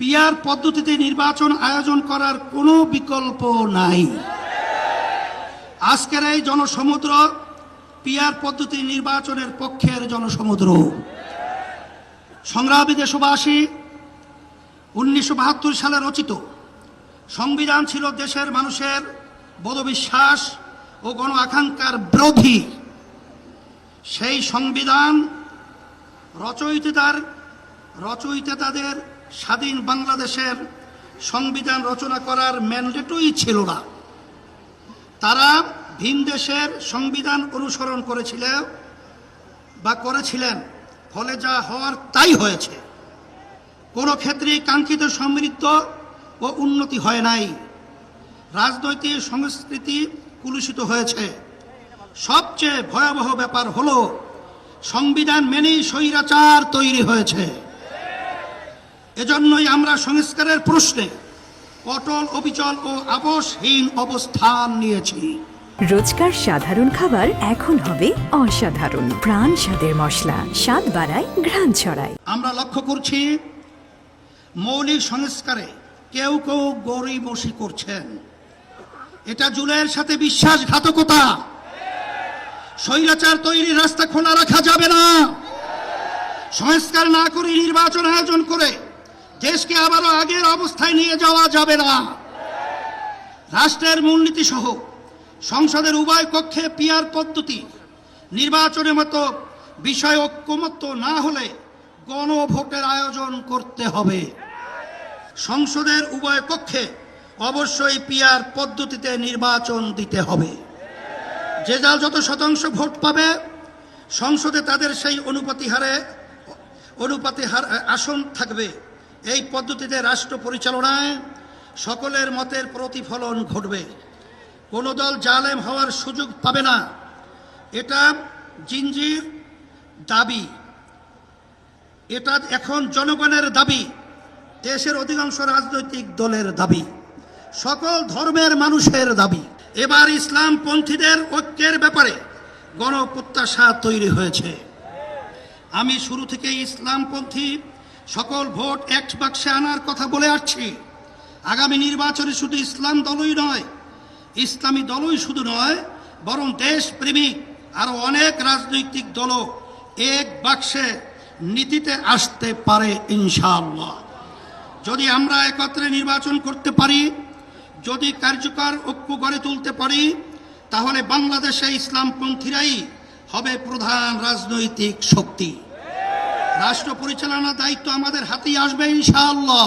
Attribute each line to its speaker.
Speaker 1: Peer পদ্ধতিতে নির্বাচন আয়োজন করার কোনো বিকল্প নাই। আজকের এই জনসমুদ্র পিয়ার পদ্ধতি নির্বাচনের পক্ষের জনসমুদ্র। সংগ্রামী দেশবাসী, উনিশশো বাহাত্তর সালে রচিত সংবিধান ছিল দেশের মানুষের বোধবিশ্বাস ও গণ আকাঙ্ক্ষার বিরোধী সেই সংবিধান রচয়িতার রচয়িতাদের স্বাধীন বাংলাদেশের সংবিধান রচনা করার ম্যান্ডেটই ছিল না। তারা ভিন দেশের সংবিধান অনুসরণ করেছিলেন বা করেছিলেন, ফলে যা হওয়ার তাই হয়েছে। কোনো ক্ষেত্রেই কাঙ্ক্ষিত সমৃদ্ধ ও উন্নতি হয় নাই। রাজনৈতিক সংস্কৃতি কুলুষিত হয়েছে। সবচেয়ে ভয়াবহ ব্যাপার হলো, সংবিধান মেনেই স্বৈরাচার তৈরি হয়েছে। এজন্যই আমরা সংস্কারের প্রশ্নে অটল অবিচল ও আপোষহীন অবস্থান নিয়েছি।
Speaker 2: রোজকার সাধারণ খাবার এখন হবে অসাধারণ। প্রাণ স্বাদের মশলা স্বাদ বাড়ায় ঘ্রাণ ছড়ায়।
Speaker 1: আমরা লক্ষ্য করছি মৌলিক সংস্কারে কেউ কেউ গরিবসি করছেন এটা জুলাইয়ের সাথে বিশ্বাসঘাতকতা। স্বৈরাচার তৈরির রাস্তা খোলা রাখা যাবে না। সংস্কার না করে নির্বাচন আয়োজন করে দেশকে আবারও আগের অবস্থায় নিয়ে যাওয়া যাবে না। রাষ্ট্রের মূলনীতি সহ সংসদের উভয় কক্ষে পিয়ার পদ্ধতি, নির্বাচনের মতো বিষয় ঐক্যমত্য না হলে গণভোটের আয়োজন করতে হবে। সংসদের উভয় কক্ষে অবশ্যই পিয়ার পদ্ধতিতে নির্বাচন দিতে হবে। যে যার যত শতাংশ ভোট পাবে, সংসদে তাদের সেই অনুপাতি হারে অনুপাতি হার আসন থাকবে। এই পদ্ধতিতে রাষ্ট্র পরিচালনায় সকলের মতের প্রতিফলন ঘটবে। কোনো দল জালেম হওয়ার সুযোগ পাবে না। এটা জিঞ্জির দাবি। এটা এখন জনগণের দাবি, দেশের অধিকাংশ রাজনৈতিক দলের দাবি, সকল ধর্মের মানুষের দাবি। এবার ইসলাম পন্থীদের ঐক্যের ব্যাপারে গণপ্রত্যাশা তৈরি হয়েছে। আমি শুরু থেকে ইসলামপন্থী সকল ভোট এক বাক্সে আনার কথা বলে আসছি। আগামী নির্বাচনে শুধু ইসলাম দলই নয়, ইসলামী দলই শুধু নয়, বরং দেশপ্রেমিক আরও অনেক রাজনৈতিক দলও এক বাক্সে নীতিতে আসতে পারে ইনশাআল্লাহ। যদি আমরা একত্রে নির্বাচন করতে পারি, যদি কার্যকর ঐক্য গড়ে তুলতে পারি, তাহলে বাংলাদেশে ইসলামপন্থীরাই হবে প্রধান রাজনৈতিক শক্তি। রাষ্ট্র পরিচালনার দায়িত্ব আমাদের হাতেই আসবে ইনশাআল্লাহ।